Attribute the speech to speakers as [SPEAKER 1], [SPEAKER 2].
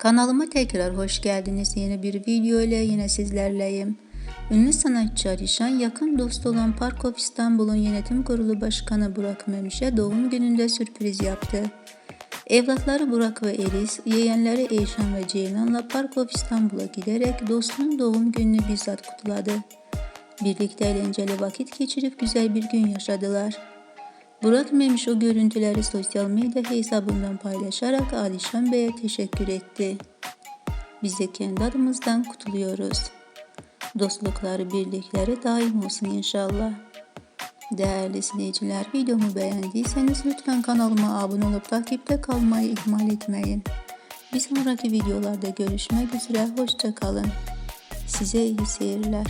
[SPEAKER 1] Kanalıma tekrar hoş geldiniz. Yeni bir video ile yine sizlerleyim. Ünlü sanatçı Alişan yakın dost olan Parkov İstanbul'un yönetim kurulu başkanı Burak Memiş'e doğum gününde sürpriz yaptı. Evlatları Burak ve Elis, yeğenleri Eyşan ve Ceylan'la Parkov İstanbul'a giderek dostunun doğum gününü bizzat kutladı. Birlikte eğlenceli vakit geçirip güzel bir gün yaşadılar. Burak Memiş o görüntüleri sosyal medya hesabından paylaşarak Alişan Bey'e teşekkür etti. Biz de kendi adımızdan kutluyoruz. Dostlukları, birlikleri daim olsun inşallah. Değerli izleyiciler, videomu beğendiyseniz lütfen kanalıma abone olup takipte kalmayı ihmal etmeyin. Bir sonraki videolarda görüşmek üzere, hoşçakalın. Size iyi seyirler.